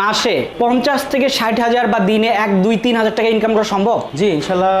মাসে পঞ্চাশ থেকে ষাট হাজার বা দিনে এক দুই তিন হাজার টাকা ইনকাম করা সম্ভব? জি ইনশাল্লাহ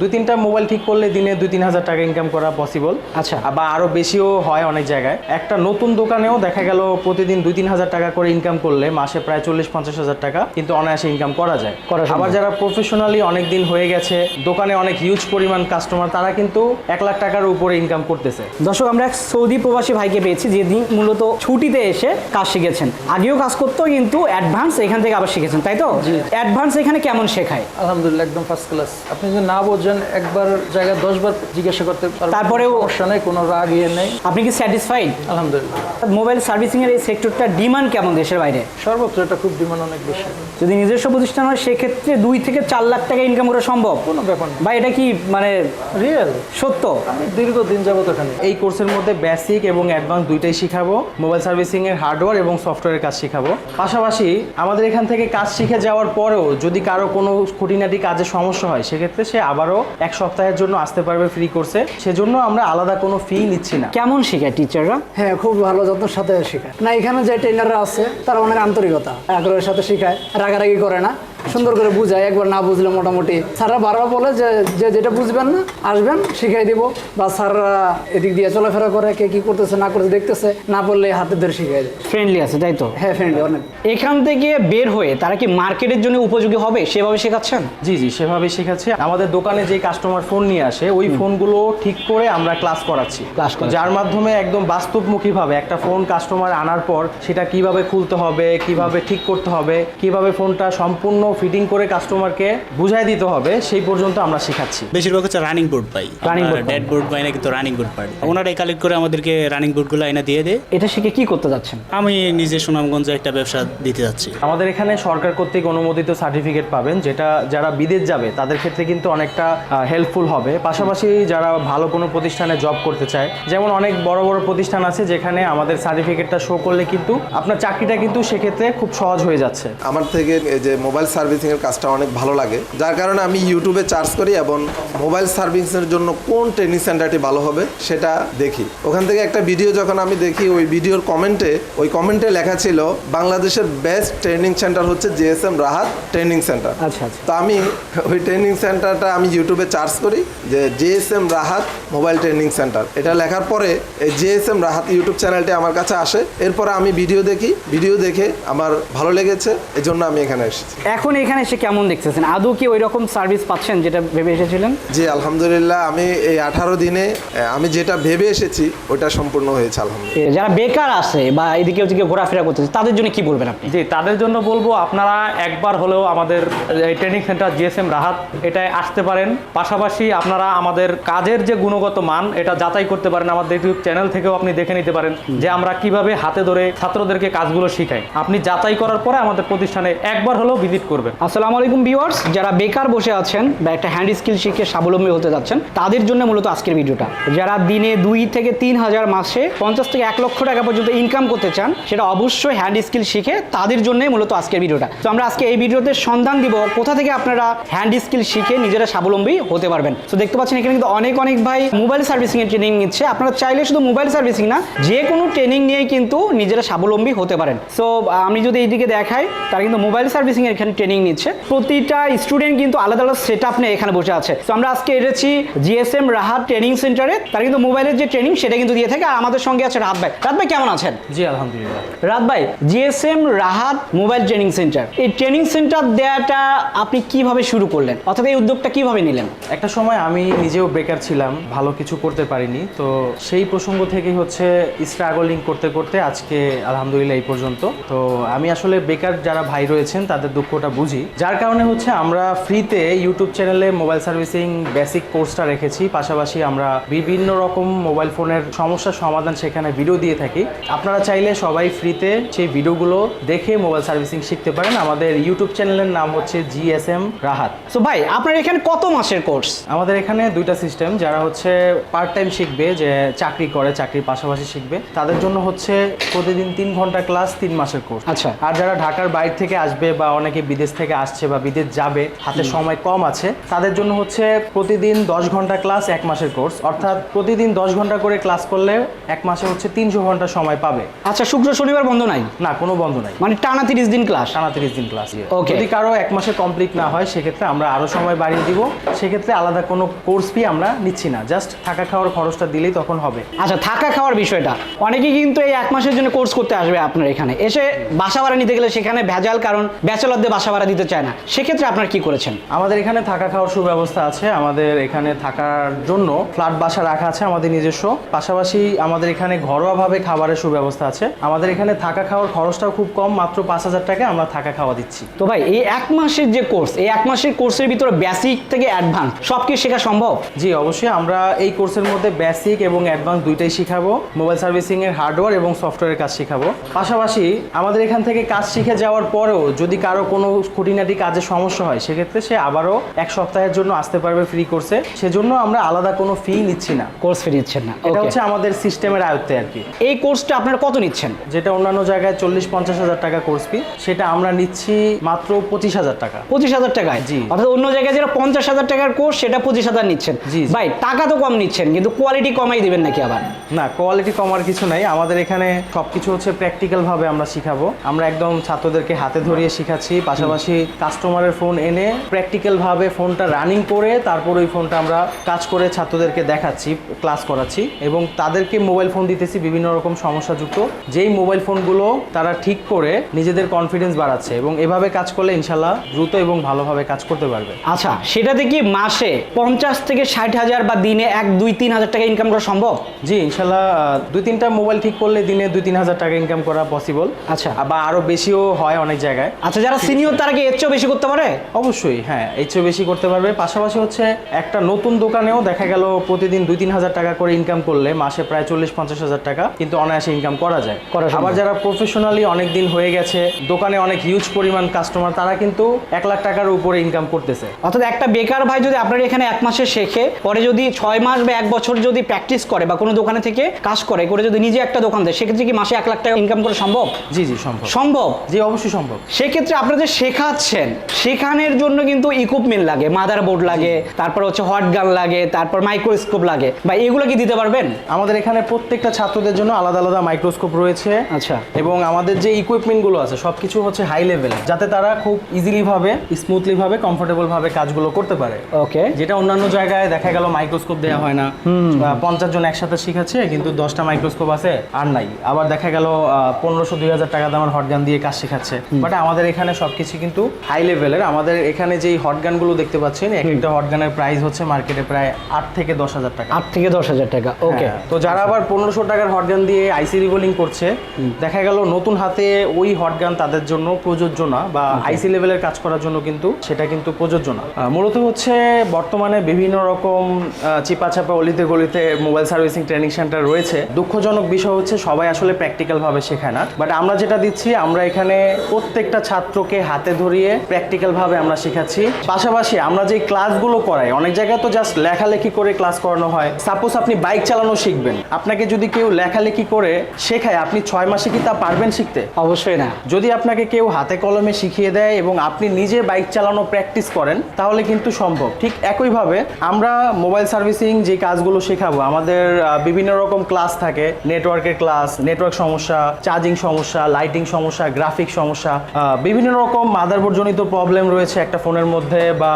দুই তিনটা মোবাইল ঠিক করলে দিনে দুই তিন হাজার টাকা ইনকাম করা পসিবল আচ্ছা। বা আরও বেশিও হয় অনেক জায়গায়। একটা নতুন দোকানেও দেখা গেল প্রতিদিন দুই তিন হাজার টাকা করে ইনকাম করলে মাসে প্রায় চল্লিশ পঞ্চাশ হাজার টাকা কিন্তু অনায়াসে ইনকাম করা যায়। করা আবার যারা প্রফেশনালি অনেক দিন হয়ে গেছে দোকানে অনেক হিউজ পরিমাণ কাস্টমার তারা কিন্তু এক লাখ টাকার উপরে ইনকাম করতেছে। দর্শক আমরা এক সৌদি প্রবাসী ভাইকে পেয়েছি যিনি মূলত ছুটিতে এসে কাজ শিখেছেন। আগেও কাজ করতো কিন্তু অ্যাডভান্স এখান থেকে আবার শিখেছেন তাই তো? অ্যাডভান্স এখানে কেমন শেখায়? আলহামদুলিল্লাহ একদম ফার্স্ট ক্লাস আপনি যদি না বোঝেন একবার জায়গায় দশবার জিজ্ঞাসা করতে পারবেন তারপরেও- সমস্যা নেই কোনো রাগ ইয়ে নেই। আপনি কি স্যাটিসফাইড আলহামদুলিল্লাহ। মোবাইল সার্ভিসিং এর এই সেক্টরটা ডিমান্ড কেমন দেশের বাইরে? সর্বত্র এটা খুব ডিমান্ড অনেক বেশি। যদি নিজস্ব প্রতিষ্ঠান হয় সেক্ষেত্রে দুই থেকে চার লাখ টাকা ইনকাম করা সম্ভব? কোনো ব্যাপার না। বা এটা কি মানে রিয়েল সত্য? আমি দীর্ঘদিন যাবত ওখানে এই কোর্সের মধ্যে বেসিক এবং অ্যাডভান্স দুইটাই শিখাবো। মোবাইল সার্ভিসিং এর হার্ডওয়্যার এবং সফটওয়্যারের কাজ শিখাবো। পাশাপাশি আমাদের এখান থেকে কাজ শিখে যাওয়ার পরেও যদি কারও কোনো খুঁটিনাটি কাজে সমস্যা হয় সেক্ষেত্রে সে আবারও এক সপ্তাহের জন্য আসতে পারবে ফ্রি কোর্সে সেজন্য আমরা আলাদা কোনো ফি নিচ্ছি না। কেমন শেখায় টিচাররা হ্যাঁ খুব ভালো যত্ন সাথে শেখায়। না এখানে যে ট্রেনাররা আছে তারা অনেক আন্তরিকতা আগ্রহের সাথে শেখায় রাগারাগি করে না। সুন্দর করে বুঝায় একবার না বুঝলে মোটামুটি। স্যাররা বারবার বলে যে যে যেটা বুঝবেন না আসবেন শিখাই দিব। বা স্যাররা এদিক দিয়ে চলাফেরা করে কে কি করতেছে না করতেছে দেখতেছে না বললে হাতে ধরে শিখাই দেয়। ফ্রেন্ডলি আছে তাই তো? হ্যাঁ ফ্রেন্ডলি অনেক। এখান থেকে বের হয়ে তারা কি মার্কেটের জন্য উপযোগী হবে? সেভাবে শেখাচ্ছেন? জি জি সেভাবে শেখাচ্ছি। আমাদের দোকানে যে কাস্টমার ফোন নিয়ে আসে ওই ফোনগুলো ঠিক করে আমরা ক্লাস করাচ্ছি। ক্লাস। যার মাধ্যমে একদম বাস্তবমুখীভাবে একটা ফোন কাস্টমার আনার পর সেটা কীভাবে খুলতে হবে কীভাবে ঠিক করতে হবে কীভাবে ফোনটা সম্পূর্ণ ফিটিং করে কাস্টমারকে বুঝাই দিতে হবে সেই পর্যন্ত আমরা শেখাচ্ছি। বেশিরভাগ হচ্ছে রানিং বোর্ড পাই। Board পান। ডেড বোর্ড পাই না কিন্তু রানিং বোর্ড পাই ওনারাই কালেক্ট করে আমাদেরকে রানিং বোর্ডগুলো এনে দিয়ে দেয়। এটা শিখে কি করতে যাচ্ছেন? আমি নিজে সুনামগঞ্জে একটা ব্যবসা দিতে যাচ্ছি। আমাদের এখানে সরকার কর্তৃক অনুমোদিত সার্টিফিকেট পাবেন যেটা যারা বিদেশ যাবে তাদের ক্ষেত্রে কিন্তু অনেকটা হেল্পফুল হবে। পাশাপাশি যারা ভালো কোনো প্রতিষ্ঠানে জব করতে চায় যেমন অনেক বড় বড় প্রতিষ্ঠান আছে যেখানে আমাদের সার্টিফিকেটটা শো করলে কিন্তু আপনার চাকরিটা কিন্তু সেক্ষেত্রে খুব সহজ হয়ে যাচ্ছে। আমার থেকে এই যে মোবাইল সার্ভিসিংয়ের কাজটা অনেক ভালো লাগে। যার কারণে আমি ইউটিউবে চার্জ করি এবং মোবাইল সার্ভিসের জন্য কোন ট্রেনিং সেন্টারটি ভালো হবে সেটা দেখি। ওখান থেকে একটা ভিডিও যখন আমি দেখি ওই ভিডিওর কমেন্টে ওই কমেন্টে লেখা ছিল বাংলাদেশের বেস্ট ট্রেনিং সেন্টার হচ্ছে জিএসএম রাহাত ট্রেনিং সেন্টার। আচ্ছা আচ্ছা। তো আমি ওই ট্রেনিং সেন্টারটা আমি ইউটিউবে চার্জ করি যে GSM Rahat mobile training centre. এটা লেখার পরে এই জিএসএম রাহাত ইউটিউব চ্যানেলটি আমার কাছে আসে। এরপরে আমি ভিডিও দেখি ভিডিও দেখে আমার ভালো লেগেছে এই জন্য আমি এখানে এসেছি। এখন এখানে এসে কেমন দেখতেছেন? আদৌ কি ওই রকম সার্ভিস পাচ্ছেন যেটা ভেবে এসেছিলেন? জি আলহামদুলিল্লাহ আমি এই আঠারো দিনে আমি যেটা ভেবে এসেছি ওটা সম্পূর্ণ হয়েছে আলহামদুলিল্লাহ। যারা বেকার আছে বা এদিকে ওদিকে ঘোরাফেরা করতেছে তাদের জন্য কি বলবেন আপনি? জি তাদের জন্য বলব আপনারা একবার হলেও আমাদের এই ট্রেনিং সেন্টার জিএসএম রাহাত এটায় আসতে পারেন। পাশাপাশি আপনারা আমাদের কাজের যে গুণগত মান এটা যাচাই করতে পারেন আমাদের ইউটিউব চ্যানেল থেকেও আপনি দেখে নিতে পারেন যে আমরা কীভাবে হাতে ধরে ছাত্রদেরকে কাজগুলো শিখাই। আপনি যাচাই করার পরে আমাদের প্রতিষ্ঠানে একবার হলেও ভিজিট করবেন আসসালামু আলাইকুম ভিউয়ার্স, যারা বেকার বসে আছেন বা একটা হ্যান্ড স্কিল শিখে স্বাবলম্বী হতে যাচ্ছেন, তাদের জন্য মূলত আজকের ভিডিওটা। যারা দিনে দুই থেকে তিন হাজার মাসে পঞ্চাশ থেকে এক লক্ষ টাকা পর্যন্ত ইনকাম করতে চান, সেটা অবশ্যই হ্যান্ড স্কিল শিখে তাদের জন্যই মূলত আজকের ভিডিওটা। তো আমরা আজকে এই ভিডিওতে সন্ধান দিব কোথা থেকে আপনারা হ্যান্ড স্কিল শিখে নিজেরা স্বাবলম্বী হতে পারবেন। তো দেখতে পাচ্ছেন এখানে কিন্তু অনেক অনেক ভাই মোবাইল সার্ভিসিং এর ট্রেনিং নিচ্ছে। আপনারা চাইলে শুধু মোবাইল সার্ভিসিং না, যে কোনো ট্রেনিং নিয়েই কিন্তু নিজেরা স্বাবলম্বী হতে পারেন। সো আমি যদি এইদিকে দেখাই, তারা কিন্তু মোবাইল সার্ভিসিং এর এখানে ট্রেনিং নিচ্ছে। প্রতিটা স্টুডেন্ট কিন্তু আলাদা আলাদা সেট আপ নিয়ে এখানে বসে আছে। তো আমরা আজকে এসেছি জিএসএম রাহাত ট্রেনিং সেন্টারে তারা কিন্তু মোবাইলের যে ট্রেনিং সেটা কিন্তু দিয়ে থাকে। আর আমাদের সঙ্গে আছে রাত ভাই। রাত ভাই কেমন আছেন? জি আলহামদুলিল্লাহ। রাত ভাই GSM Rahat mobile training centre এই ট্রেনিং সেন্টার দেওয়াটা আপনি কীভাবে শুরু করলেন? অর্থাৎ এই উদ্যোগটা কীভাবে নিলেন? একটা সময় আমি নিজেও বেকার ছিলাম ভালো কিছু করতে পারিনি। তো সেই প্রসঙ্গ থেকেই হচ্ছে স্ট্রাগলিং করতে করতে আজকে আলহামদুলিল্লাহ এই পর্যন্ত। তো আমি আসলে বেকার যারা ভাই রয়েছেন তাদের দুঃখটা বুঝি। যার কারণে হচ্ছে আমরা ফ্রিতে ইউটিউব চ্যানেলে মোবাইল সার্ভিসিং বেসিক কোর্সটা রেখেছি। পাশাপাশি আমরা বিভিন্ন রকম মোবাইল ফোনের সমস্যার সমাধান সেখানে ভিডিও দিয়ে থাকি। আপনারা চাইলে সবাই ফ্রিতে সেই ভিডিওগুলো দেখে মোবাইল সার্ভিসিং শিখতে পারেন। আমাদের ইউটিউব চ্যানেলের নাম হচ্ছে জিএসএম রাহাত সো ভাই আপনার এখানে কত মাসের কোর্স আমাদের এখানে দুইটা সিস্টেম যারা হচ্ছে পার্ট টাইম শিখবে যে চাকরি করে চাকরির পাশাপাশি শিখবে তাদের জন্য হচ্ছে প্রতিদিন তিন ঘণ্টা ক্লাস তিন মাসের কোর্স আচ্ছা। আর যারা ঢাকার বাইরে থেকে আসবে বা অনেকে বিদেশ বিদেশ থেকে আসছে বা বিদেশ যাবে হাতে সময় কম আছে তাদের জন্য হচ্ছে প্রতিদিন দশ ঘণ্টা ক্লাস এক মাসের কোর্স। অর্থাৎ প্রতিদিন দশ ঘণ্টা করে ক্লাস করলে এক মাসে হচ্ছে তিনশো ঘণ্টা সময় পাবে। আচ্ছা শুক্র শনিবার বন্ধ নাই? না কোনো বন্ধ নাই। মানে টানা তিরিশ দিন ক্লাস? টানা তিরিশ দিন ক্লাস। যদি কারও এক মাসে কমপ্লিট না হয় সেক্ষেত্রে আমরা আরও সময় বাড়িয়ে দিব। সেক্ষেত্রে আলাদা কোনো কোর্স ফি আমরা নিচ্ছি না। জাস্ট থাকা খাওয়ার খরচটা দিলেই তখন হবে। আচ্ছা থাকা খাওয়ার বিষয়টা। অনেকেই কিন্তু এই এক মাসের জন্য কোর্স করতে আসবে আপনার এখানে। এসে বাসা ভাড়া নিতে গেলে সেখানে ভেজাল কারণ ব্যাচেলরদের বাসা ভাড়া দিতে চায় না। সেক্ষেত্রে আপনার কি করেছেন? আমাদের এখানে থাকা খাওয়ার সুব্যবস্থা আছে। আমাদের এখানে থাকার জন্য ফ্ল্যাট বাসা রাখা আছে আমাদের নিজস্ব। পাশাপাশি আমাদের এখানে ঘরোয়াভাবে খাবারের সুব্যবস্থা আছে। আমাদের এখানে থাকা খাওয়ার খরচটাও খুব কম মাত্র পাঁচ হাজার টাকায় আমরা থাকা খাওয়া দিচ্ছি। তো ভাই এই এক মাসের যে কোর্স এই এক মাসের কোর্সের ভিতরে বেসিক থেকে অ্যাডভান্স সব কি শেখা সম্ভব? জি অবশ্যই। আমরা এই কোর্সের মধ্যে বেসিক এবং অ্যাডভান্স দুইটাই শিখাবো। মোবাইল সার্ভিসিং এর হার্ডওয়্যার এবং সফটওয়্যারের কাজ শেখাবো। পাশাপাশি আমাদের এখান থেকে কাজ শিখে যাওয়ার পরেও যদি কারও কোনো খুঁটিনাটি কাজে সমস্যা হয় সেক্ষেত্রে সে আবারও এক সপ্তাহের জন্য আসতে পারবে ফ্রি কোর্সে সেজন্য আমরা আলাদা কোনো ফি নিচ্ছি না। কোর্স ফি দিচ্ছেন না। এটা হচ্ছে আমাদের সিস্টেমের আয়ত্তে আর কি। এই কোর্সটা আপনারা কত নিচ্ছেন? যেটা অন্যান্য জায়গায় চল্লিশ পঞ্চাশ হাজার টাকা কোর্স ফি সেটা আমরা নিচ্ছি মাত্র পঁচিশ হাজার টাকা। পঁচিশ হাজার টাকায়? জি। অর্থাৎ অন্য জায়গায় যেটা পঞ্চাশ হাজার টাকার কোর্স সেটা পঁচিশ হাজার নিচ্ছেন। জি। ভাই টাকা তো কম নিচ্ছেন কিন্তু কোয়ালিটি কমাই দিবেন নাকি আবার? না কোয়ালিটি কমার কিছু নাই। আমাদের এখানে সবকিছু হচ্ছে প্র্যাকটিক্যাল ভাবে আমরা শিখাবো। আমরা একদম ছাত্রদেরকে হাতে ধরিয়ে শিখাচ্ছি পাশাপাশি কাস্টমারের ফোন এনে প্র্যাকটিক্যাল ভাবে ফোনটা রানিং করে তারপর ওই ফোনটা আমরা কাজ করে ছাত্রদেরকে দেখাচ্ছি ক্লাস করাচ্ছি এবং তাদেরকে মোবাইল ফোন দিতেছি বিভিন্ন রকম সমস্যাযুক্ত। যেই মোবাইল ফোনগুলো তারা ঠিক করে নিজেদের কনফিডেন্স বাড়াচ্ছে এবং এভাবে কাজ করলে ইনশাল্লাহ দ্রুত এবং ভালোভাবে কাজ করতে পারবে। আচ্ছা সেটাতে কি মাসে পঞ্চাশ থেকে ষাট হাজার বা দিনে এক দুই তিন হাজার টাকা ইনকাম করা সম্ভব? জি ইনশাল্লাহ দুই তিনটা মোবাইল ঠিক করলে দিনে দুই তিন হাজার টাকা ইনকাম করা পসিবল আচ্ছা। বা আরও বেশিও হয় অনেক জায়গায়। আচ্ছা যারা সিনিয়র তারা কি এর চেয়েও বেশি করতে পারে? অবশ্যই হ্যাঁ এর চেয়ে বেশি করতে পারবে। পাশাপাশি হচ্ছে একটা নতুন দোকানেও দেখা গেল প্রতিদিন দুই তিন হাজার টাকা করে ইনকাম করলে মাসে প্রায় চল্লিশ পঞ্চাশ হাজার টাকা কিন্তু অনায়াসে ইনকাম করা যায়। আবার যারা প্রফেশনালি অনেক দিন হয়ে গেছে দোকানে অনেক হিউজ পরিমাণ কাস্টমার তারা কিন্তু এক লাখ টাকার উপরে ইনকাম করতেছে। অর্থাৎ একটা বেকার ভাই যদি আপনার এখানে এক মাসে শেখে পরে যদি ছয় মাস বা এক বছর যদি প্র্যাকটিস করে বা কোনো দোকানে থেকে কাজ করে করে যদি নিজে একটা দোকান দেয় সেক্ষেত্রে কি মাসে এক লাখ টাকা ইনকাম করা সম্ভব? জি জি সম্ভব। সম্ভব? জি অবশ্যই সম্ভব। সেক্ষেত্রে আপনাদের শেখাচ্ছেন। শেখানোর জন্য কিন্তু ইকুইপমেন্ট লাগে মাদার বোর্ড লাগে তারপর হচ্ছে হট গান লাগে তারপর মাইক্রোস্কোপ লাগে। বা এগুলো কি দিতে পারবেন? আমাদের এখানে প্রত্যেকটা ছাত্রদের জন্য আলাদা আলাদা মাইক্রোস্কোপ রয়েছে। আচ্ছা। এবং আমাদের যে ইকুইপমেন্টগুলো আছে সবকিছু হচ্ছে হাই লেভেল যাতে তারা খুব ইজিলি ভাবে স্মুথলি ভাবে কমফোর্টেবল ভাবে কাজগুলো করতে পারে। ওকে যেটা অন্যান্য জায়গায় দেখা গেল মাইক্রোস্কোপ দেওয়া হয় না। পঞ্চাশ জন একসাথে শিখাচ্ছে কিন্তু দশটা মাইক্রোস্কোপ আছে আর নাই। আবার দেখা গেল পনেরোশো দুই হাজার টাকা দামের হট গান দিয়ে কাজ শেখাচ্ছে। বাট আমাদের এখানে সবকিছু কিন্তু হাই লেভেলের আমাদের এখানে যেই হটগানগুলো দেখতে পাচ্ছেন এক একটা হটগানের প্রাইস হচ্ছে মার্কেটে প্রায় আট থেকে দশ হাজার টাকা। আট থেকে দশ হাজার টাকা ওকে হ্যাঁ, তো যারা আবার পনেরোশো টাকার হটগান দিয়ে আইসি রিবোলিং করছে দেখা গেল নতুন হাতে ওই হটগান তাদের জন্য প্রযোজ্য না বা আইসি লেভেলের কাজ করার জন্য কিন্তু সেটা কিন্তু প্রযোজ্য না। মূলত হচ্ছে বর্তমানে বিভিন্ন রকম চিপা চাপা অলিতে গলিতে মোবাইল সার্ভিসিং ট্রেনিং সেন্টার রয়েছে। দুঃখজনক বিষয় হচ্ছে সবাই আসলে প্র্যাকটিক্যাল ভাবে শেখায় না। বাট আমরা যেটা দিচ্ছি আমরা এখানে প্রত্যেকটা ছাত্রকে হাতে ধরিয়ে প্র্যাকটিক্যাল ভাবে আমরা শেখাচ্ছি। পাশাপাশি আমরা যে ক্লাসগুলো করাই অনেক জায়গায় তো জাস্ট লেখালেখি করে ক্লাস করানো হয়। সাপোজ আপনি বাইক চালানো শিখবেন। আপনাকে যদি কেউ লেখালেখি করে শেখায় আপনি ছয় মাসে কি তা পারবেন শিখতে? অবশ্যই না। যদি আপনাকে কেউ হাতে কলমে শিখিয়ে দেয় এবং আপনি নিজে বাইক চালানো প্র্যাকটিস করেন তাহলে কিন্তু সম্ভব। ঠিক একইভাবে আমরা মোবাইল সার্ভিসিং যে কাজগুলো শেখাবো আমাদের বিভিন্ন রকম ক্লাস থাকে। নেটওয়ার্কের ক্লাস নেটওয়ার্ক সমস্যা চার্জিং সমস্যা লাইটিং সমস্যা গ্রাফিক সমস্যা বিভিন্ন রকম মাদারবোর্ড জনিত প্রবলেম রয়েছে একটা ফোনের মধ্যে বা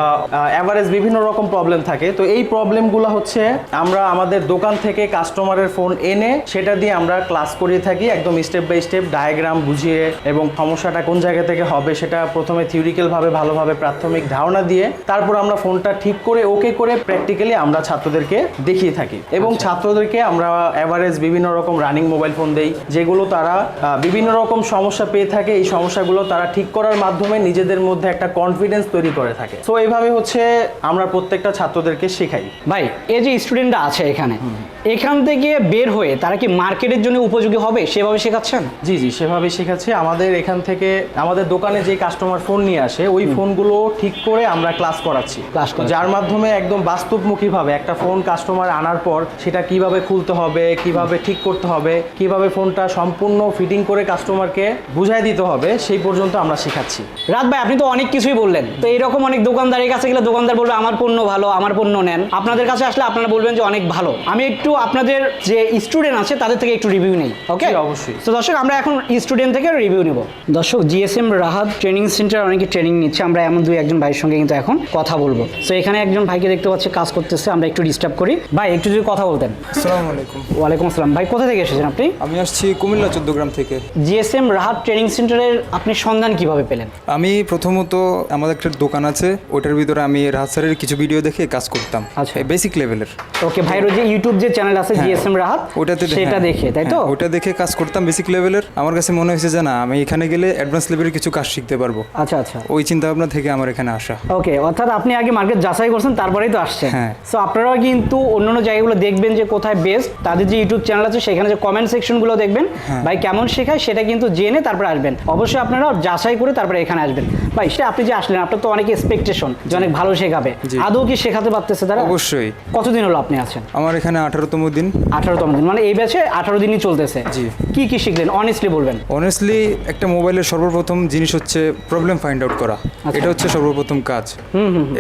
অ্যাভারেজ বিভিন্ন রকম প্রবলেম থাকে। তো এই প্রবলেমগুলো হচ্ছে আমরা আমাদের দোকান থেকে কাস্টমারের ফোন এনে সেটা দিয়ে আমরা ক্লাস করিয়ে থাকি একদম স্টেপ বাই স্টেপ ডায়াগ্রাম বুঝিয়ে এবং সমস্যাটা কোন জায়গা থেকে হবে সেটা প্রথমে থিওরিক্যালভাবে ভালোভাবে প্রাথমিক ধারণা দিয়ে তারপর আমরা ফোনটা ঠিক করে ওকে করে প্র্যাকটিক্যালি আমরা ছাত্রদেরকে দেখিয়ে থাকি। এবং ছাত্রদেরকে আমরা অ্যাভারেজ বিভিন্ন রকম রানিং মোবাইল ফোন দেই যেগুলো তারা বিভিন্ন রকম সমস্যা পেয়ে থাকে। এই সমস্যাগুলো তারা ঠিক করার মাধ্যমে নিজেদের মধ্যে একটা কনফিডেন্স তৈরি করে থাকে। সো এইভাবে হচ্ছে আমরা প্রত্যেকটা ছাত্রদেরকে শেখাই। ভাই এই যে স্টুডেন্টরা আছে এখানে এখান থেকে বের হয়ে তারা কি মার্কেটের জন্য উপযোগী হবে? সেভাবে শেখাচ্ছেন? জি জি সেভাবে শেখাচ্ছি। আমাদের এখান থেকে আমাদের দোকানে যে কাস্টমার ফোন নিয়ে আসে ওই ফোনগুলো ঠিক করে আমরা ক্লাস করাচ্ছি। ক্লাস। যার মাধ্যমে একদম বাস্তবমুখীভাবে একটা ফোন কাস্টমার আনার পর সেটা কীভাবে খুলতে হবে কীভাবে ঠিক করতে হবে কীভাবে ফোনটা সম্পূর্ণ ফিটিং করে কাস্টমারকে বুঝাই দিতে হবে সেই পর্যন্ত আমরা শেখাচ্ছি। রাত ভাই আপনি তো অনেক কিছুই বললেন। তো এরকম অনেক দোকানদারের কাছে গেলে দোকানদার বলবে আমার পণ্য ভালো আমার পণ্য নেন। আপনাদের কাছে আসলে আপনারা বলবেন যে অনেক ভালো। আমি একটু আপনাদের যে স্টুডেন্ট আছে তাদের থেকে একটু রিভিউ নেই ওকে অবশ্যই। তো দর্শক আমরা এখন স্টুডেন্ট থেকে রিভিউ নিব। দর্শক জিএসএম রাহাত ট্রেনিং সেন্টার অনেকে ট্রেনিং নিচ্ছে। আমরা এমন দুই একজন ভাইয়ের সঙ্গে কিন্তু এখন কথা বলব। তো এখানে একজন ভাইকে দেখতে পাচ্ছি কাজ করতেছে। আমরা একটু ডিস্টার্ব করি। ভাই একটু যদি কথা বলতেন। আসসালামু আলাইকুম। ওয়ালাইকুম আসসালাম। ভাই কোথা থেকে এসেছেন আপনি? আমি আসছি কুমিল্লা চোদ্দগ্রাম থেকে। জিএসএম রাহাত ট্রেনিং সেন্টারের আপনি সন্ধান কীভাবে পেলেন? আমি প্রথমত আমাদের একটা দোকান আছে ওটার ভিতরে আমি রাহাত কিছু ভিডিও দেখে কাজ করতাম। আচ্ছা। বেসিক লেভেলের ওকে ভাইয়ের ওই যে ইউটিউব যে চ্যানেল আছে জিএসএম রাহাত ওটাতে সেটা হ্যাঁ, দেখে তাই তো? হ্যাঁ, ওটা দেখে কাজ করতাম বেসিক লেভেলের আমার কাছে মনে হয়েছে যে না আমি এখানে গেলে অ্যাডভান্স লেভেলের কিছু কাজ শিখতে পারব। আচ্ছা আচ্ছা। ওই চিন্তা ভাবনা থেকে আমার এখানে আসা। ওকে অর্থাৎ আপনি আগে মার্কেট যাচাই করছেন তারপরেই তো আসছেন। হ্যাঁ। সো আপনারাও কিন্তু অন্যান্য জায়গাগুলো দেখবেন যে কোথায় বেস্ট তাদের যে ইউটিউব চ্যানেল আছে সেখানে যে কমেন্ট সেকশনগুলো দেখবেন হ্যাঁ। ভাই কেমন শেখায় সেটা কিন্তু জেনে তারপরে আসবেন। অবশ্যই আপনারা যাচাই করে তারপরে এখানে আসবেন। ভাই সেটা আপনি যে আসলেন আপনার তো অনেক এক্সপেকটেশন যে অনেক ভালো শেখাবে। আদৌ কি শেখাতে পারতেছে তারা? অবশ্যই। কতদিন হলো আপনি আছেন? আমার এখানে আঠারোতম দিন। আঠারোতম দিন মানে এই ব্যাচে আঠারো দিনই চলতেছে। জি। কি কি শিখলেন? অনেস্টলি বলবেন। অনেস্টলি একটা মোবাইলের সর্বপ্রথম জিনিস হচ্ছে প্রবলেম ফাইন্ড আউট করা। আচ্ছা। এটা হচ্ছে সর্বপ্রথম কাজ।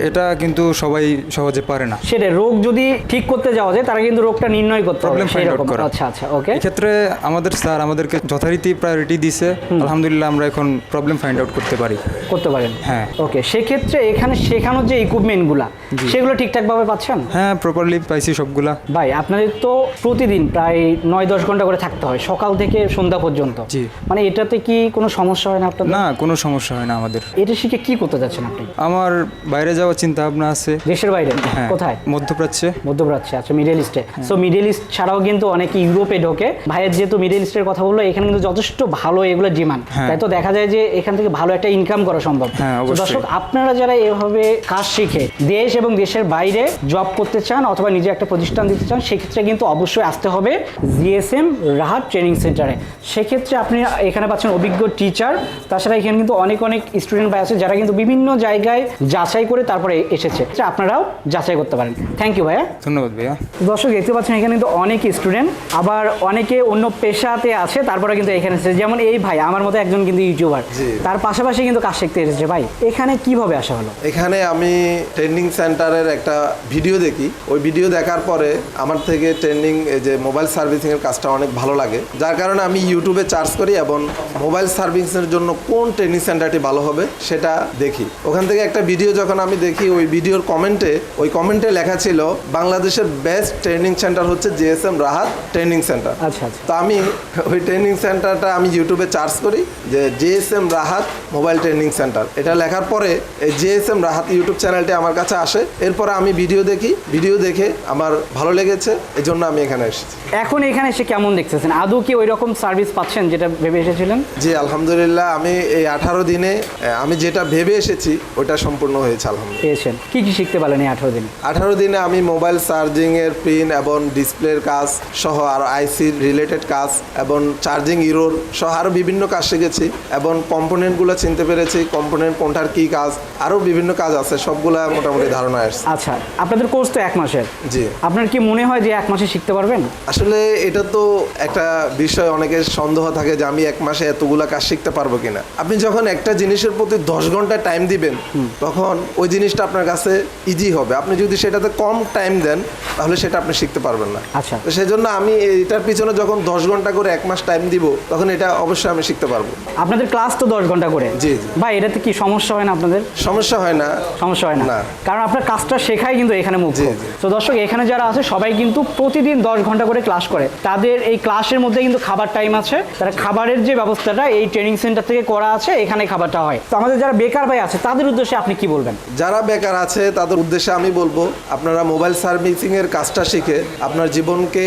এটা কিন্তু সবাই সহজে পারে না। সেটা রোগ যদি ঠিক করতে যাওয়া যায় তারা কিন্তু রোগটা নির্ণয় করতে find out সেরকম। করা। আচ্ছা আচ্ছা ওকে ক্ষেত্রে আমাদের স্যার আমাদেরকে যথারীতি প্রায়োরিটি দিছে। আলহামদুলিল্লাহ আমরা এখন প্রবলেম ফাইন্ড আউট করতে পারি বাড়ি করতে পারেন। হ্যাঁ। ওকে সেক্ষেত্রে এখানে শেখানোর যে ইকুইপমেন্টগুলা সেগুলো ঠিকঠাকভাবে পাচ্ছেন? হ্যাঁ প্রপারলি পাইছি সবগুলা। ভাই আপনাদের তো প্রতিদিন প্রায় নয় দশ ঘণ্টা করে থাকতে হয় সকাল থেকে সন্ধ্যা পর্যন্ত। জি। মানে এটাতে কি কোনো সমস্যা হয় না আপনাদের? না কোনো সমস্যা হয় না আমাদের। এটা শিখে কি করতে যাচ্ছেন আপনি? আমার বাইরে যাওয়ার চিন্তা ভাবনা আছে। দেশের বাইরে? হ্যাঁ কোথায়? মধ্যপ্রাচ্যে। মধ্যপ্রাচ্যে আচ্ছা মিডল ইস্টে। সো মিডল ইস্ট ছাড়াও কিন্তু অনেকে ইউরোপে ঢোকে। ভাইয়ের যেহেতু মিডল ইস্টের কথা বলল এখানে কিন্তু যথেষ্ট ভালো এগুলো ডিমান্ড হ্যাঁ। তাই তো দেখা যায় যে এখান থেকে ভালো একটা ইনকাম করা সম্ভব। হ্যাঁ। দর্শক আপনারা যারা এভাবে কাজ শিখে দেশ এবং দেশের বাইরে জব করতে চান অথবা নিজে একটা প্রতিষ্ঠান দিতে চান সেক্ষেত্রে কিন্তু অবশ্যই আসতে হবে জিএসএম রাহাত ট্রেনিং সেন্টারে। সেক্ষেত্রে আপনি এখানে পাচ্ছেন অভিজ্ঞ টিচার তাছাড়া এখানে কিন্তু অনেক অনেক স্টুডেন্ট ভাই আছে যারা কিন্তু বিভিন্ন জায়গায় যাচাই করে তারপরে এসেছে। আপনারাও যাচাই করতে পারেন। থ্যাংক ইউ ভাইয়া। ধন্যবাদ ভাইয়া। দর্শক দেখতে পাচ্ছেন এখানে কিন্তু অনেক স্টুডেন্ট আবার অনেকে অন্য পেশাতে আছে তারপরে কিন্তু এখানে এসেছে। যেমন এই ভাই আমার মতো একজন কিন্তু ইউটিউবার তার পাশাপাশি কিন্তু কাজ শিখতে এসেছে। ভাই এখানে কীভাবে আসা হলো? এখানে আমি ট্রেনিং সেন্টারের একটা ভিডিও দেখি। ওই ভিডিও দেখার পরে আমার থেকে ট্রেনিং যে মোবাইল সার্ভিসিংয়ের কাজটা অনেক ভালো লাগে। যার কারণে আমি ইউটিউবে চার্জ করি এবং মোবাইল সার্ভিসিংয়ের জন্য কোন ট্রেনিং সেন্টারটি ভালো হবে সেটা দেখি। ওখান থেকে একটা ভিডিও যখন আমি দেখি ওই ভিডিওর কমেন্টে ওই কমেন্টে লেখা ছিল বাংলাদেশের বেস্ট ট্রেনিং সেন্টার হচ্ছে জিএসএম রাহাত ট্রেনিং সেন্টার আচ্ছা আচ্ছা। তো আমি ওই ট্রেনিং সেন্টারটা আমি ইউটিউবে চার্জ করি যে GSM Rahat mobile training centre. এটা লেখার পরে এই জিএসএম রাহাত ইউটিউব চ্যানেলটি আমার কাছে আসে। এরপরে আমি ভিডিও দেখি। ভিডিও দেখে আমার ভালো লেগেছে। এই জন্য আমি এখানে এসেছি। এখন এখানে এসে কেমন দেখতেছেন? আদৌ কি ওই রকম সার্ভিস পাচ্ছেন যেটা ভেবে এসেছিলেন? জি আলহামদুলিল্লাহ আমি এই আঠারো দিনে আমি যেটা ভেবে এসেছি ওটা সম্পূর্ণ হয়েছে আলহামদুলিল্লাহ। পেয়েছেন। কি কি শিখতে পারলেন এই আঠারো দিন? আঠারো দিনে আমি মোবাইল চার্জিংয়ের পিন এবং ডিসপ্লের কাজ সহ আরও আইসি রিলেটেড কাজ এবং চার্জিং ইরোর সহ আরও বিভিন্ন কাজ শিখেছি এবং কম্পোনেন্টগুলো চিনতে পেরেছি। কম্পোনেন্ট কোনটার কী কাজ আরও বিভিন্ন কাজ আছে সবগুলা মোটামুটি ধারণা আসছে। আচ্ছা আপনাদের কোর্স তো এক মাসের। জি। আপনার কি মনে হয় যে এক মাসে শিখতে পারবেন? আসলে এটা তো একটা বিষয় অনেকের সন্দেহ থাকে যে আমি এক মাসে এতগুলা কাজ শিখতে পারব কিনা। আপনি যখন একটা জিনিসের প্রতি দশ ঘণ্টা টাইম দিবেন তখন ওই জিনিসটা আপনার কাছে ইজি হবে। আপনি যদি সেটাতে কম টাইম দেন তাহলে সেটা আপনি শিখতে পারবেন না। আচ্ছা। তো সেজন্য আমি এটার পিছনে যখন দশ ঘণ্টা করে এক মাস টাইম দিব তখন এটা অবশ্যই আমি শিখতে পারব। আপনাদের ক্লাস তো দশ ঘণ্টা করে। জি, জি। ভাই এটাতে কি সমস্যা হয় না আপনাদের? সমস্যা হয় না। সমস্যা হয় না। কারণ আপনার কাজটা শেখাই কিন্তু এখানে মুখ্য। তো দর্শক এখানে যারা আছে সবাই কিন্তু প্রতিদিন দশ ঘণ্টা করে ক্লাস করে। তাদের এই ক্লাসের মধ্যে কিন্তু খাবার টাইম আছে। তারা খাবারের যে ব্যবস্থাটা এই ট্রেনিং সেন্টার থেকে করা আছে এখানে খাবারটা হয়। তো আমাদের যারা বেকার ভাই আছে তাদের উদ্দেশ্যে আপনি কি বলবেন? যারা বেকার আছে তাদের উদ্দেশ্যে আমি বলব আপনারা মোবাইল সার্ভিসিং এর কাজটা শিখে আপনার জীবনকে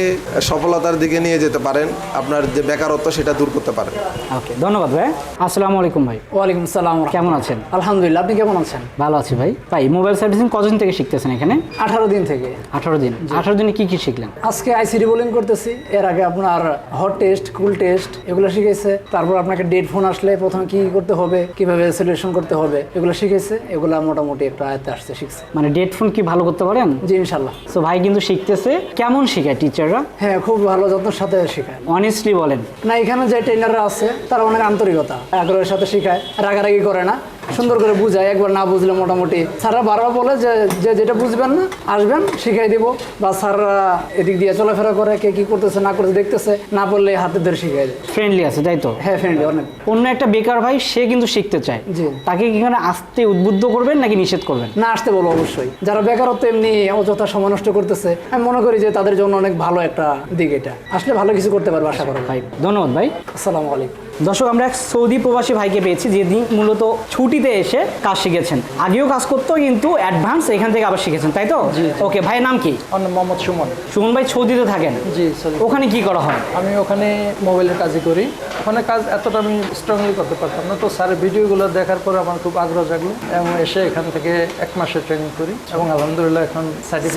সফলতার দিকে নিয়ে যেতে পারেন। আপনার যে বেকারত্ব সেটা দূর করতে পারেন। ওকে ধন্যবাদ ভাই। আসসালামু আলাইকুম ভাই। ওয়ালাইকুম সালাম। আসসালাম কেমন আছেন? আলহামদুলিল্লাহ আপনি কেমন আছেন? ভালো আছি ভাই। ভাই মোবাইল সার্ভিসিং কতদিন থেকে শিখতেছেন এখানে? আঠারো দিন থেকে। আঠারো দিন। আঠারো দিনে কি কি শিখলেন? আজকে আইসিডি বোলিং করতেছি। এর আগে আপনার হট টেস্ট কুল টেস্ট এগুলো শিখেছে। তারপর আপনাকে ডেট ফোন আসলে প্রথমে কি করতে হবে কীভাবে সলিউশন করতে হবে এগুলো শিখেছে। এগুলো মোটামুটি একটু আয়ত্তে আসতে শিখছে। মানে ডেট ফোন কি ভালো করতে পারেন? জি ইনশাল্লাহ সো ভাই কিন্তু শিখতেছে। কেমন শেখায় টিচাররা হ্যাঁ খুব ভালো যত্নের সাথে শেখায়। অনেস্টলি বলেন। না এখানে যে ট্রেনাররা আছে তারা অনেক আন্তরিকতা। আগ্রহের সাথে শেখায় রাগারাগি করে না সুন্দর করে বুঝায় একবার না বুঝলে মোটামুটি। স্যাররা বারবার বলে যে যে যেটা বুঝবেন না আসবেন শিখাই দিব। বা স্যাররা এদিক দিয়ে চলাফেরা করে কে কি করতেছে না করতে দেখতেছে না পড়লে হাতে ধরে শিখাই দেয়। ফ্রেন্ডলি আছে তাই তো? হ্যাঁ ফ্রেন্ডলি অনেক। অন্য একটা বেকার ভাই সে কিন্তু শিখতে চায়। জি। তাকে কি এখানে আসতে উদ্বুদ্ধ করবেন নাকি নিষেধ করবেন? না আসতে বলব অবশ্যই। যারা বেকারত্ব এমনি অযথা সময় নষ্ট করতেছে আমি মনে করি যে তাদের জন্য অনেক ভালো একটা দিক এটা। আসলে ভালো কিছু করতে পারবে আশা করা। ভাই ধন্যবাদ ভাই। আসসালামু আলাইকুম। দর্শক আমরা এক সৌদি প্রবাসী ভাইকে পেয়েছি যিনি মূলত ছুটিতে এসে কাজ শিখেছেন। আগেও কাজ করতো কিন্তু অ্যাডভান্স এখান থেকে আবার শিখেছেন তাই তো? ওকে ভাই নাম কি? মোহাম্মদ সুমন। সুমন ভাই সৌদিতে থাকেন? জি ওখানে কি করা হয়? আমি ওখানে মোবাইলের কাজই করি। ওখানে কাজ এতটা আমি স্ট্রংলি করতে পারতাম না তো স্যারের ভিডিওগুলো দেখার পর আমার খুব আগ্রহ জাগলো এবং এসে এখান থেকে এক মাসের ট্রেনিং করি এবং আলহামদুলিল্লাহ এখন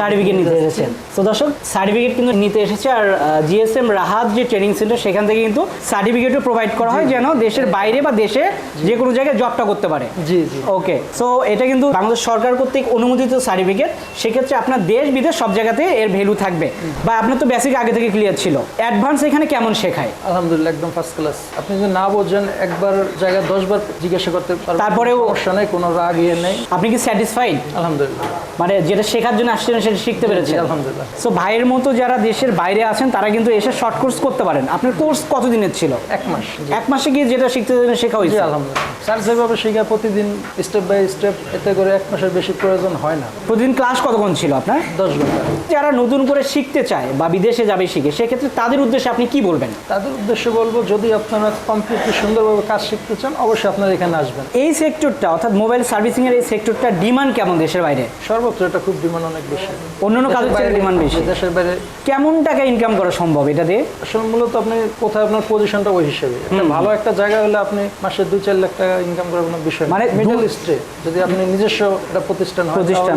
সার্টিফিকেট নিতে এসেছেন। তো দর্শক সার্টিফিকেট কিন্তু নিতে এসেছে আর জিএসএম রাহাত যে ট্রেনিং সেন্টার সেখান থেকে কিন্তু সার্টিফিকেটও প্রোভাইড করা হয় যেন দেশের বাইরে বা দেশে যে কোনো জায়গায় জবটা করতে পারে। জি জি। ওকে সো এটা কিন্তু বাংলাদেশ সরকার কর্তৃক অনুমোদিত সার্টিফিকেট সেক্ষেত্রে আপনার দেশ বিদেশ সব জায়গাতে এর ভ্যালু থাকবে। বা আপনার তো বেসিক আগে থেকে ক্লিয়ার ছিল। অ্যাডভান্স এখানে কেমন শেখায়? আলহামদুলিল্লাহ একদম ফার্স্ট ক্লাস আপনি যদি না বোঝেন একবার জায়গায় দশবার জিজ্ঞাসা করতে পারবেন। তারপরেও- সমস্যা নেই কোনো রাগ ইয়ে নেই। আপনি কি স্যাটিসফাইড আলহামদুলিল্লাহ। মানে যেটা শেখার জন্য আসছিলেন সেটা শিখতে পেরেছেন। আলহামদুলিল্লাহ। সো ভাইয়ের মতো যারা দেশের বাইরে আছেন তারা কিন্তু এসে শর্ট কোর্স করতে পারেন। আপনার কোর্স কতদিনের ছিল? এক মাস। এক মাসে গিয়ে যেটা শিখতে চাইলেন শেখা হয়েছে। আলহামদুলিল্লাহ। স্যার যেভাবে শেখা প্রতিদিন স্টেপ বাই স্টেপ এতে করে এক মাসের বেশি প্রয়োজন হয় না। প্রতিদিন ক্লাস কতক্ষণ ছিল আপনার? দশ ঘণ্টা। যারা নতুন করে শিখতে চায় বা বিদেশে যাবে শিখে সেক্ষেত্রে তাদের উদ্দেশ্যে আপনি কি বলবেন? তাদের উদ্দেশ্যে বলব যদি আপনারা কমপ্লিটলি সুন্দরভাবে কাজ শিখতে চান অবশ্যই আপনারা এখানে আসবেন। এই সেক্টরটা অর্থাৎ মোবাইল সার্ভিসিং এর এই সেক্টরটা ডিমান্ড কেমন দেশের বাইরে? সর্বত্র এটা খুব ডিমান্ড অনেক বেশি। অন্যান্য কাজের চেয়ে ডিমান্ড বেশি। দেশের বাইরে কেমন টাকা ইনকাম করা সম্ভব এটা দিয়ে? আসলে মূলত আপনি কোথায় আপনার পজিশনটা ওই হিসেবে। ভালো একটা জায়গা হলে আপনি মাসে দুই চার লাখ টাকা ইনকাম করার কোনো বিষয় মানে মিডল ইস্টে যদি আপনি নিজস্ব একটা প্রতিষ্ঠান হয় প্রতিষ্ঠান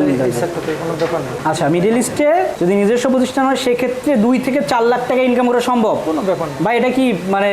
কোনো ব্যাপার নেই আচ্ছা মিডল ইস্টে যদি নিজস্ব প্রতিষ্ঠান হয় সেক্ষেত্রে দুই থেকে চার লাখ টাকা ইনকাম করা সম্ভব? কোনো ব্যাপার নেই বা এটা কি মানে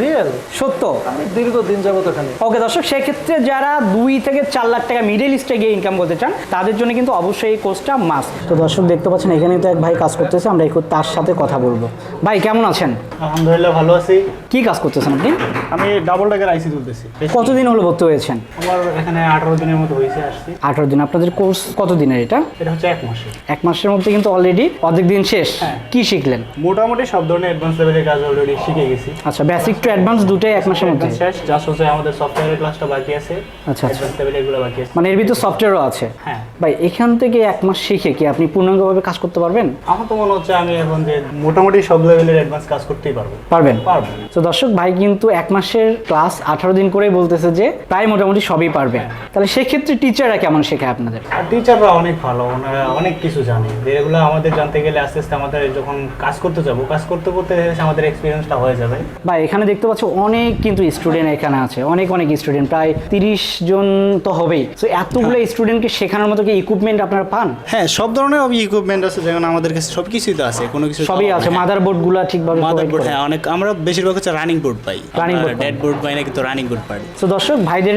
রিয়েল সত্য? আমি দীর্ঘদিন যাবত ওখানে ওকে দর্শক সেক্ষেত্রে যারা দুই থেকে চার লাখ টাকা মিডল ইস্টে গিয়ে ইনকাম করতে চান তাদের জন্য কিন্তু অবশ্যই এই কোর্সটা মাস্ট তো দর্শক দেখতে পাচ্ছেন এখানে তো এক ভাই কাজ করতেছে আমরা একটু তার সাথে কথা বলব। ভাই কেমন আছেন? আলহামদুলিল্লাহ ভালো আছি। কি কাজ করতেছেন আপনি? আমি ডাবল টাকার আইসি তুলতেছি। কতদিন হলো ভর্তি হয়েছেন? আমার এখানে আঠারো দিনের মতো হয়েছে আসছি। আঠারো দিন। আপনাদের কোর্স কত দিনের এটা? এটা হচ্ছে এক মাসে। এক মাসের মধ্যে কিন্তু অলরেডি অর্ধেক দিন শেষ। হ্যাঁ। কি শিখলেন? মোটামুটি সব ধরনের অ্যাডভান্স লেভেলের কাজ অলরেডি শিখে গেছি। আচ্ছা বেসিক টু অ্যাডভান্স দুটোই এক মাসের মধ্যে? শেষ জাস্ট হচ্ছে আমাদের সফটওয়্যারের ক্লাসটা বাকি আছে। আচ্ছা আচ্ছা। অ্যাডভান্স লেভেলের এগুলো বাকি আছে। মানে এর ভিতর সফটওয়্যারও আছে? হ্যাঁ। ভাই এখান থেকে এক মাস শিখে কি আপনি পূর্ণাঙ্গভাবে কাজ করতে পারবেন? আমার তো মনে হচ্ছে আমি এখন যে মোটামুটি সব লেভেলের অ্যাডভান্স কাজ করতেই পারব। পারবেন? পারব। তো দর্শক ভাই কিন্তু এক মাসের ক্লাস আঠারো দিন করেই বলতেছে যে প্রায় মোটামুটি সবই পারবে। তাহলে সেক্ষেত্রে টিচাররা কেমন শেখায় আপনাদের? টিচাররা অনেক ভালো ওনারা অনেক কিছু জানে। যেগুলো আমাদের জানতে গেলে আস্তে আস্তে আমাদের যখন কাজ করতে যাব কাজ করতে করতে আমাদের এক্সপিরিয়েন্সটা হয়ে যাবে। বা এখানে দেখতে পাচ্ছ অনেক কিন্তু স্টুডেন্ট এখানে আছে। অনেক অনেক স্টুডেন্ট প্রায় তিরিশ জন তো হবেই। তো এতগুলো স্টুডেন্টকে শেখানোর মতো কি ইকুইপমেন্ট আপনারা পান? হ্যাঁ সব ধরনের ইকুইপমেন্ট আছে যেমন আমাদের কাছে সব কিছুই তো আছে কোনো কিছু সবই আছে মাদার বোর্ডগুলো ঠিকভাবে মাদার বোর্ড হ্যাঁ অনেক আমরা বেশিরভাগ হচ্ছে রানিং বোর্ড পাই। Board পান। ডেড বোর্ড পাই না কিন্তু রানিং বোর্ড পাই তো দর্শক ভাইদের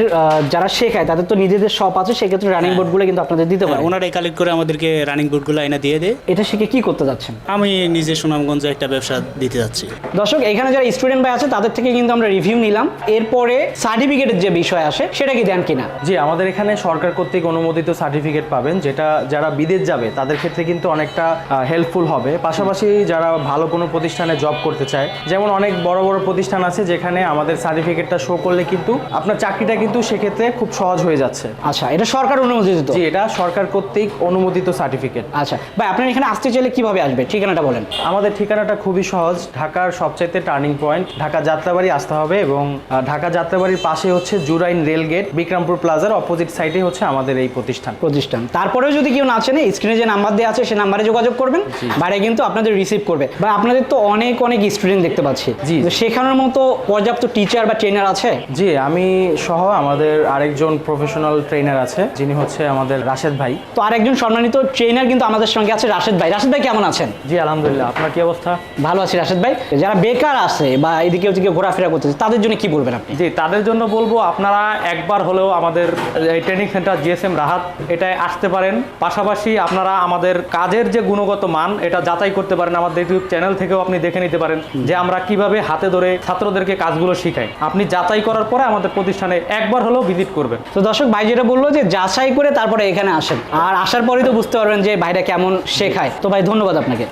যারা শেখায় তাদের তো নিজেদের শপ আছে সেক্ষেত্রে রানিং বোর্ডগুলো কিন্তু আপনাদের দিতে পারে। ওনারাই কালেক্ট করে আমাদেরকে রানিং বোর্ডগুলো এনে দিয়ে দেয়। এটা শিখে কি করতে যাচ্ছেন? আমি নিজে সুনামগঞ্জে একটা ব্যবসা দিতে যাচ্ছি। দর্শক এখানে যারা স্টুডেন্ট ভাই আছে তাদের থেকে কিন্তু আমরা রিভিউ নিলাম। এরপরে সার্টিফিকেটের যে বিষয় আসে সেটা কি দেন কিনা? জি আমাদের এখানে সরকার কর্তৃক অনুমোদিত সার্টিফিকেট পাবেন যেটা যারা বিদেশ যাবে তাদের ক্ষেত্রে কিন্তু অনেকটা হেল্পফুল হবে। পাশাপাশি যারা ভালো কোনো প্রতিষ্ঠানে জব করতে চায় যেমন অনেক বড় বড় প্রতিষ্ঠান আছে যেখানে আমাদের সার্টিফিকেটটা শো করলে কিন্তু আপনার চাকরিটা কিন্তু সেক্ষেত্রে খুব সহজ হয়ে যাচ্ছে। আচ্ছা এটা সরকার অনুমোদিত জি এটা সরকার কর্তৃক অনুমোদিত সার্টিফিকেট আচ্ছা ভাই আপনার এখানে আসতে চাইলে কীভাবে আসবে? ঠিকানাটা বলেন। আমাদের ঠিকানাটা খুবই সহজ ঢাকার সবচাইতে টার্নিং পয়েন্ট ঢাকা যাত্রাবাড়ি আসতে হবে এবং ঢাকা যাত্রাবাড়ির পাশে হচ্ছে জুরাইন রেল গেট বিক্রমপুর প্লাজার অপোজিট সাইডে হচ্ছে আমাদের এই প্রতিষ্ঠান। প্রতিষ্ঠান। তারপরেও যদি কেউ না চেনে স্ক্রিনে যে নাম্বার দেওয়া আছে সেই নাম্বারে যোগাযোগ করবেন বাইরে কিন্তু আপনাদের রিসিভ করবে। বা আপনাদের তো অনেক অনেক স্টুডেন্ট দেখতে পাচ্ছি। জি। তো শেখানোর মতো পর্যাপ্ত টিচার বা ট্রেনার আছে? জি আমি সহ আমাদের আরেকজন প্রফেশনাল ট্রেনার আছে যিনি হচ্ছে আমাদের রাশেদ ভাই। তো আরেকজন সম্মানিত ট্রেনার কিন্তু আমাদের সঙ্গে আছে রাশেদ ভাই। রাশেদ ভাই কেমন আছেন? জি আলহামদুলিল্লাহ। আপনার কি অবস্থা? ভালো আছি রাশেদ ভাই। যারা বেকার আছে বা এদিকে ওদিকে ঘোরাফেরা করতেছে তাদের জন্য কি বলবেন আপনি? জি তাদের জন্য বলব আপনারা একবার হলেও আমাদের এই ট্রেনিং সেন্টার জিএসএম রাহাত এটায় আসতে পারেন। পাশাপাশি আপনারা আমাদের কাজের যে গুণগত মান এটা যাচাই করতে পারেন আমাদের ইউটিউব চ্যানেল থেকেও আপনি দেখে নিতে পারেন যে আমরা কীভাবে হাতে ধরে ছাত্রদেরকে কাজগুলো শিখাই আপনি যাচাই করার পরে আমাদের প্রতিষ্ঠানে একবার হলেও ভিজিট করবেন। তো দর্শক, ভাই যেটা বলল যে যাচাই করে তারপরে এখানে আসেন। আর আসার পরেই তো বুঝতে পারবেন যে ভাইরা কেমন শেখায়। তো ভাই, ধন্যবাদ আপনাকে।